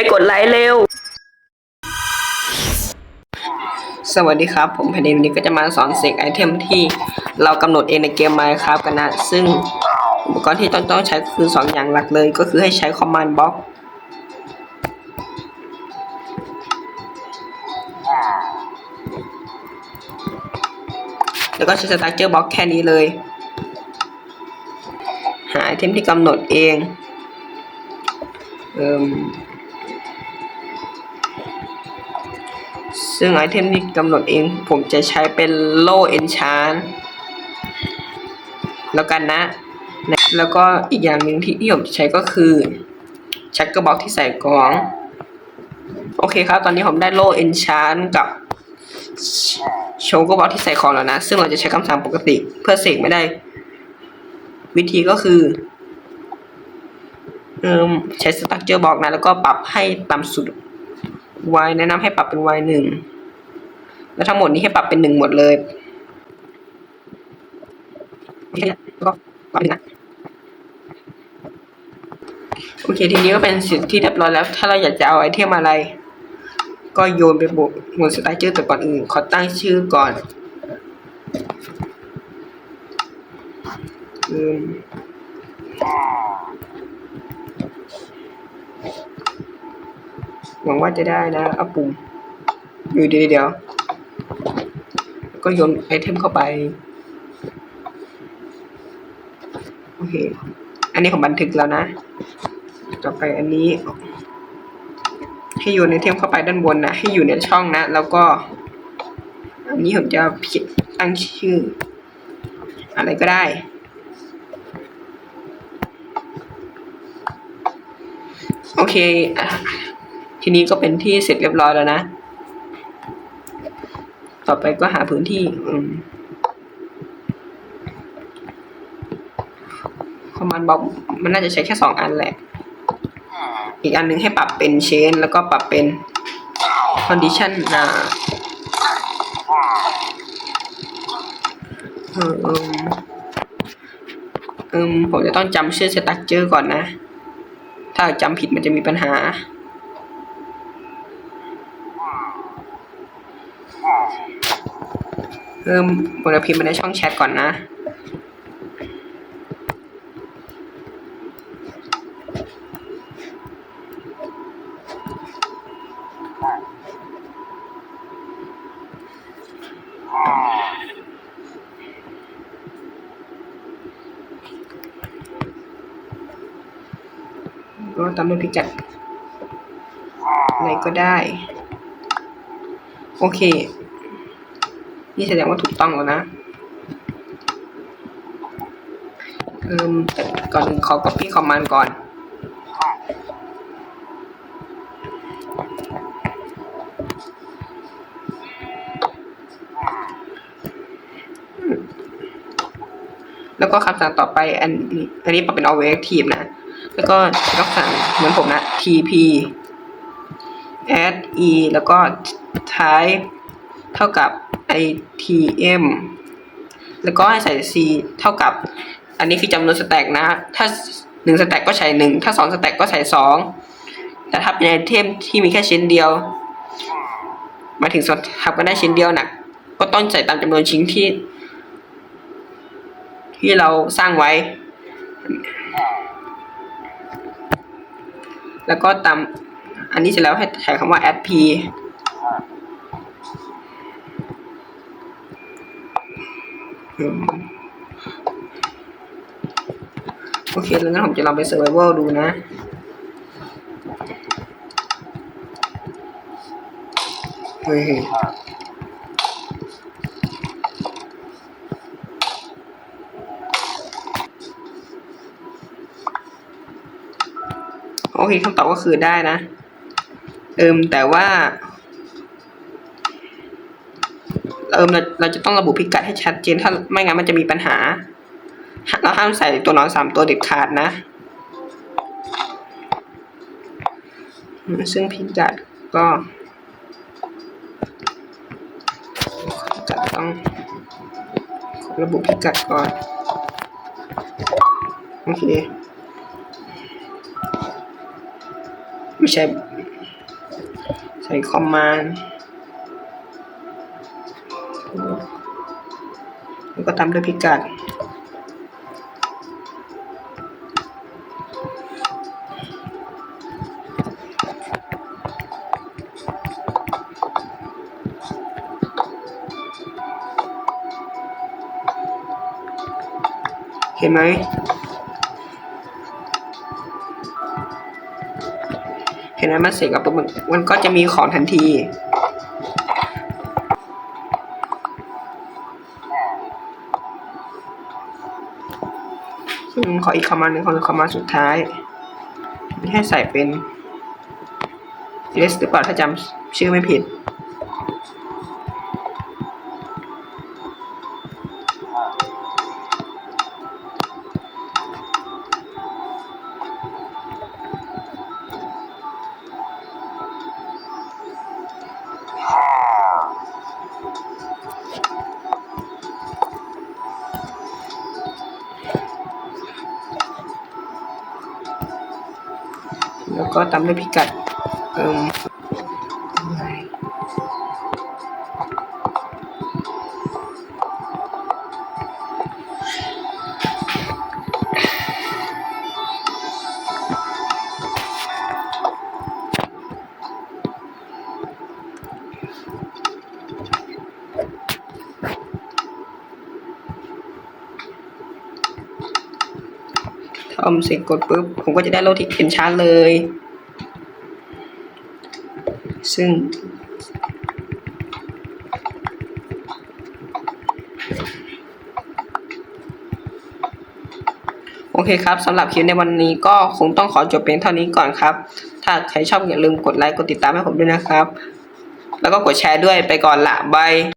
ไปกดไลค์เร็ว สวัสดีครับ ผมแผ่นดินวันนี้ก็จะมาสอนเสกไอเทมที่เรากำหนดเองในเกม Minecraft กันนะ ซึ่งอุปกรณ์ที่ต้องต้องใช้คือ 2 อย่างหลักเลย ก็คือให้ใช้ Command Block แล้วก็ใช้ Structure Block แค่นี้เลย หาไอเทมที่กำหนดเอง เอิ่ม ซึ่งไอเทมที่กำหนดเองผมจะใช้เป็นโล่เอนชานแล้วกันนะ แล้วก็อีกอย่างหนึ่งที่ที่ผมใช้ก็คือชักกระบอกที่ใส่กอง โอเคครับ ตอนนี้ผมได้โล่เอนชานกับโชกระบอกที่ใส่ของแล้วนะ ซึ่งเราจะใช้คำสั่งปกติ เพื่อเสกไม่ได้ วิธีก็คือเอิ่มใช้สตั๊กเจอร์บอกนะ แล้วก็ปรับให้ต่ำสุด y แนะนำให้ปรับเป็น y หนึ่งแล้วทั้งหมดนี้ให้ปรับเป็นหนึ่งหมดเลยโอเคแล้วก็ปรับหนึ่งนะโอเคทีนี้ก็เป็นเสร็จที่เรียบร้อยแล้ว ถ้าเราอยากจะเอาไอเทมอะไร ก็โยนไปบนบนสไตล์ชื่อแต่ก่อนอื่น ขอตั้งชื่อก่อนอืม หวังว่าจะได้นะเอาปุ่ม อยู่ดีเดี๋ยว ก็โยนไอเทมเข้าไป โอเค อันนี้ผมบันทึกแล้วนะ ต่อไปอันนี้ ให้โยนไอเทมเข้าไปด้านบนนะ ให้อยู่ในช่องนะ แล้วก็ อันนี้ผมจะพิตั้งชื่อ อะไรก็ได้โอเค ทีนี้ก็เป็นที่เสร็จเรียบร้อยแล้วนะ ต่อไปก็หาพื้นที่อืมคอมมานด์บอกมันน่าจะใช้แค่สองอันแหละ อีกอันหนึงให้ปรับเป็นเชนแล้วก็ปรับเป็น condition นะเออเอมเอมผมจะต้องจำชื่อ structure ก่อนนะ ถ้าจำผิดมันจะมีปัญหา เพิ่มบนพิมพ์มาในช่องแชทก่อนนะก็ตามด้วยพิกัดอะไรก็ได้ โอเค นี่แสดงว่าถูกต้องแล้วนะเอิ่มแต่ก่อนอื่นขอ copy command ก่อนแล้วก็คำสั่งต่อไปอันอันนี้ปรับเป็น always active นะ แล้วก็ต้องสั่งเหมือนผมนะ tp add e แล้วก็ type เท่ากับ itm แล้วก็ให้ใส่ c เท่ากับ อันนี้คือจำนวนสแต็กนะ ถ้าหนึ่งสแต็กก็ใส่หนึ่งถ้าสองสแต็กก็ใส่สองแต่ถ้าเป็นไอเทมที่มีแค่ชิ้นเดียว มาถึงสทำกันได้ชิ้นเดียวนะก็ต้องใส่ตามจำนวนชิ้นที่ ที่เราสร้างไว้ แล้วก็ตาม อันนี้เสร็จแล้วให้ใช้คำว่า add p โอเคแล้วงั้นผมจะลองไป survival ดูนะเฮ้ยโอเคคำตอบก็คือได้นะ เอิมแต่ว่า เอิมเราเราจะต้องระบุพิกัดให้ชัดเจน ถ้าไม่งั้นมันจะมีปัญหา เราห้ามใส่ตัวนอนสามตัวเด็ดขาดนะ ซึ่งพิกัดก็จะต้องระบุพิกัดก่อน โอเค ไม่ใช่ ใส่คอมมานด์แล้วก็ตามด้วยพิกัดเห็นไหม เห็นไหมมันเสร็จกับปุ๊บมันมันก็จะมีของทันทีอืมขออีกคำมาหนึ่งขออีกคำมาสุดท้าย ไม่ให้ใส่เป็นเอสหรือเปล่าถ้าจำชื่อไม่ผิด แล้วก็ตามด้วยพิกัดเอ่ มทำเสร็จกดปุ๊บ ผมก็จะได้โลที่เห็นชัดเลย ซึ่ง โอเคครับสำหรับคลิปในวันนี้ก็คงต้องขอจบเพียงเท่านี้ก่อนครับ ถ้าใครชอบอย่าลืมกดไลค์ กดติดตามให้ผมด้วยนะครับ แล้วก็กดแชร์ด้วยไปก่อนละบาย